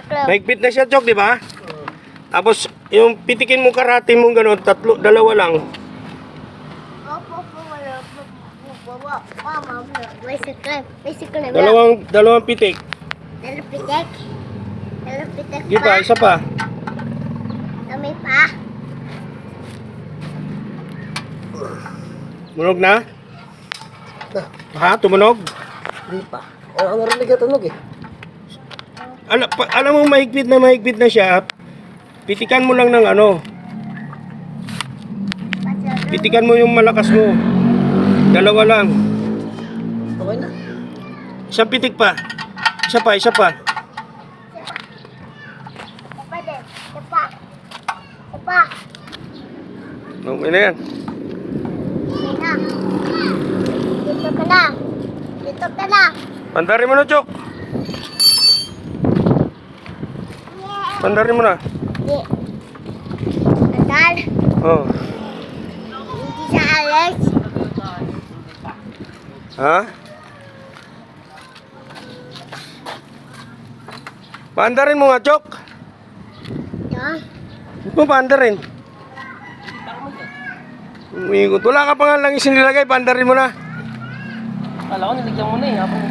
Mahigpit na siya, Chok, di ba? Tapos, yung pitikin mo karate mo gano'n, tatlo, dalawa lang. Mama, may sa club. May sa club. Dalawang, dalawang pitik. Dalapitek Di ba? Isa pa. Kami pa. Munog na? Ha? Tumunog? Di pa. Ang narinig ka tunog eh. Ala, pa, alam mo, mahigpit na mahigpit na siya. Pitikan mo lang ng ano. Pitikan mo yung malakas mo. Dalawa lang. Okay na. Isang pitik pa. Isa pa, isa pa. Okay na yan. Dito ka na. Dito ka na. Pandarin mo na, Chok. Pandarin mo na. Di. Andal. Oh. Hindi sa Alex. Ha? Pandarin mo nga, Chok. Yan. Huwag mo pandarin. Umiikot. Wala ka pa nga lang isinilagay, pandarin mo na. Kala ko niligyan mo na eh. Habang